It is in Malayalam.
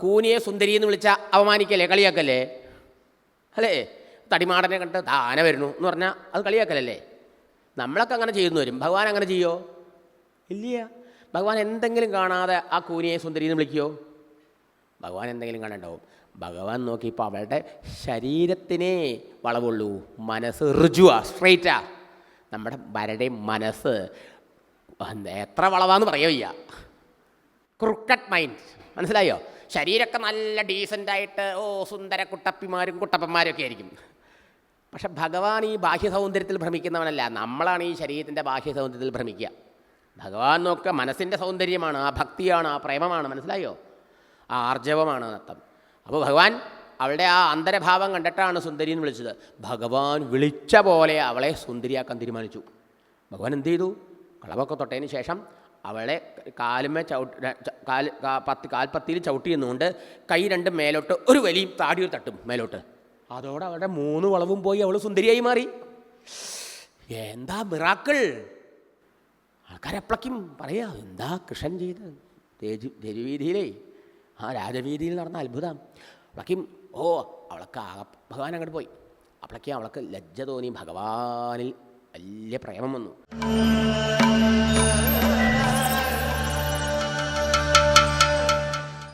കൂനിയെ സുന്ദരി എന്ന് വിളിച്ച അപമാനിക്കല്ലേ? കളിയാക്കല്ലേ? അല്ലേ? തടിമാടനെ കണ്ട് ദാന വരുന്നു എന്ന് പറഞ്ഞാൽ അത് കളിയാക്കലല്ലേ? നമ്മളൊക്കെ അങ്ങനെ ചെയ്യുന്നു വരും. ഭഗവാൻ അങ്ങനെ ചെയ്യോ? ഇല്ല ഭഗവാൻ എന്തെങ്കിലും കാണാതെ ആ കൂനിയെ സുന്ദരി എന്ന് വിളിക്കുമോ ഭഗവാൻ എന്തെങ്കിലും കാണണ്ടാവും. ഭഗവാൻ നോക്കി ഇപ്പോൾ അവളുടെ ശരീരത്തിനെ വളവുള്ളൂ. മനസ്സ് ഋജുവാ സ്ട്രെയിറ്റാ നമ്മുടെ വരടെ മനസ്സ് എത്ര വളവാന്ന് പറയാ വയ്യ. Crooked mind. മനസ്സിലായോ? ശരീരമൊക്കെ നല്ല ഡീസന്റായിട്ട് ഓ സുന്ദര കുട്ടപ്പിമാരും കുട്ടപ്പന്മാരും ഒക്കെ ആയിരിക്കും. പക്ഷെ ഭഗവാൻ ഈ ബാഹ്യ സൗന്ദര്യത്തിൽ ഭ്രമിക്കുന്നവനല്ല. നമ്മളാണ് ഈ ശരീരത്തിന്റെ ബാഹ്യ സൗന്ദര്യത്തിൽ ഭ്രമിക്കുക. ഭഗവാൻ നോക്കുക മനസ്സിന്റെ സൗന്ദര്യമാണ് ആ ഭക്തിയാണ് ആ പ്രേമമാണ് മനസ്സിലായോ? ആ ആർജവമാണ് നൃത്തം അപ്പോൾ ഭഗവാൻ അവളുടെ ആ അന്തരഭാവം കണ്ടിട്ടാണ് സുന്ദരി എന്ന് വിളിച്ചത്. ഭഗവാൻ വിളിച്ച പോലെ അവളെ സുന്ദരിയാക്കാൻ തീരുമാനിച്ചു. ഭഗവാൻ എന്ത് ചെയ്തു? കളവൊക്കെ തൊട്ടതിന് ശേഷം അവളെ കാലുമേ ചവിട്ട് കാൽ പത്ത് കാൽപ്പത്തിയിൽ ചവിട്ടി നിന്നുകൊണ്ട് കൈ രണ്ട് മേലോട്ട് ഒരു വലിയും താടിയൊരു തട്ടും മേലോട്ട്. അതോടെ അവളുടെ മൂന്ന് വളവും പോയി അവൾ സുന്ദരിയായി മാറി. എന്താ മിറാക്കിൾ? ആൾക്കാരെപ്പളക്കും പറയാ എന്താ കൃഷ്ണൻ ചെയ്ത്? തേജു തെരുവീതിയിലേ ആ രാജവീതിയിൽ നടന്ന അത്ഭുതം. അപ്പളക്കും ഓ അവൾക്ക് ആ ഭഗവാൻ അങ്ങോട്ട് പോയി. അപ്പളക്കും അവൾക്ക് ലജ്ജ തോന്നി ഭഗവാനിൽ വലിയ പ്രേമം വന്നു.